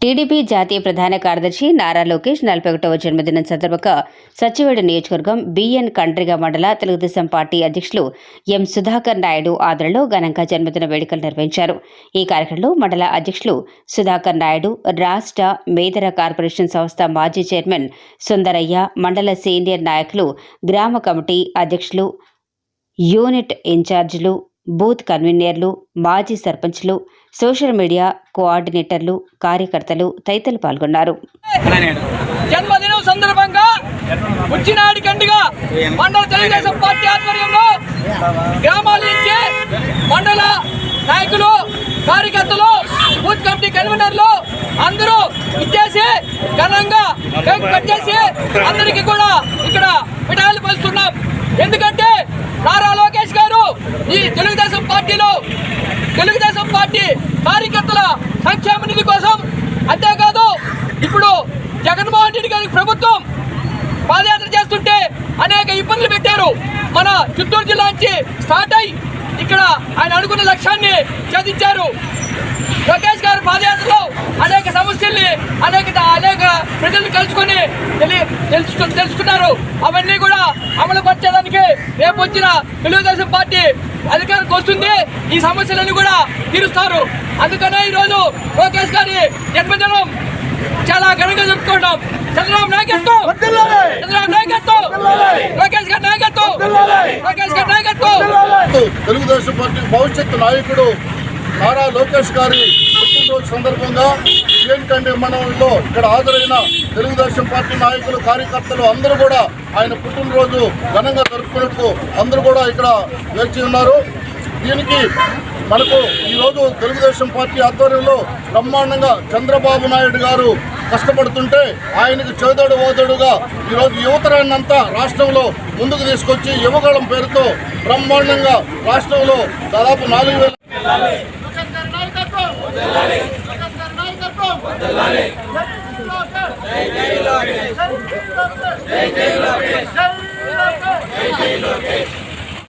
TDP జాతీయ ప్రధాన కార్యదర్శి నారా లోకేష్ నలభై ఒకటవ జన్మదినం సందర్భంగా సచివేడు నియోజకవర్గం బిఎన్ కండ్రిగ మండల తెలుగుదేశం పార్టీ అధ్యక్షులు ఎం సుధాకర్ నాయుడు ఆదరణలో ఘనంగా జన్మదిన వేడుకలు నిర్వహించారు. ఈ కార్యక్రమంలో మండల అధ్యక్షులు సుధాకర్ నాయుడు రాష్ట్ర మేదర కార్పొరేషన్ సంస్థ మాజీ చైర్మన్ సుందరయ్య మండల సీనియర్ నాయకులు గ్రామ కమిటీ అధ్యక్షులు యూనిట్ ఇన్ఛార్జీలు బూత్ కన్వీనర్లు మాజీ సర్పంచ్లు సోషల్ మీడియా కోఆర్డినేటర్లు కార్యకర్తలు తదితరులు పాల్గొన్నారు. జన్మదినం సందర్భంగా ఉచ్చినాడి కండిగా మండల తెలుగుదేశం పార్టీ ఆధ్వర్యంలో గ్రామాల నుంచి మండల నాయకులు కార్యకర్తలు బూత్ కమిటీ కన్వీనర్లు అందరూ ఇచ్చేసి ఘనంగా కేక్ కట్ చేసి అందరికీ కూడా ఇక్కడ మిఠాయిలు పంచుతున్నాం ఎందుకంటే నారా లోకేష్ గారు ఈ తెలుగుదేశం పార్టీలో తెలుగుదేశం పార్టీ కార్యకర్తల సంక్షేమ నిధి కోసం అంతేకాదు ఇప్పుడు జగన్మోహన్ రెడ్డి గారి ప్రభుత్వం పాదయాత్ర చేస్తుంటే అనేక ఇబ్బందులు పెట్టారు. మన చిత్తూరు జిల్లా నుంచి స్టార్ట్ అయి ఇక్కడ ఆయన అనుకున్న లక్ష్యాన్ని ఛేదించారు లోకేష్ గారు పాదయాత్రలో అనేక సమస్యల్ని అనేక ప్రజలు ప్రజల్ని కలుసుకొని తెలి తెలుసుకున్నారు. అవన్నీ కూడా అమలు పరచడానికి రేపు వచ్చిన తెలుగుదేశం పార్టీ అధికారికి వస్తుంది. ఈ సమస్యలన్నీ కూడా తీరుస్తారు. అందుకనే ఈరోజు లోకేష్ గారి జన్మదినం చాలా ఘనంగా జరుపుకుంటాం చంద్రబాబు నాయకత్వం! చంద్రబాబు నాయకత్వం! లోకేష్ గారి నాయకత్వం! లోకేష్ గారి నాయకత్వం! తెలుగుదేశం పార్టీ భవిష్యత్తు నాయకుడు నారా లోకేష్ గారి పుట్టినరోజు సందర్భంగా కండి మండలంలో ఇక్కడ హాజరైన తెలుగుదేశం పార్టీ నాయకులు కార్యకర్తలు అందరూ కూడా ఆయన పుట్టినరోజు ఘనంగా జరుపుకున్నట్టు అందరూ కూడా ఇక్కడ వేచి ఉన్నారు. దీనికి మనకు ఈరోజు తెలుగుదేశం పార్టీ ఆధ్వర్యంలో బ్రహ్మాండంగా చంద్రబాబు నాయుడు గారు కష్టపడుతుంటే ఆయనకు చేదోడు ఓదోడుగా ఈరోజు యువతరాన్నంతా రాష్ట్రంలో ముందుకు తీసుకొచ్చి యువగళం పేరుతో బ్రహ్మాండంగా రాష్ట్రంలో దాదాపు నాలుగు వేల జై జై లోకేష్.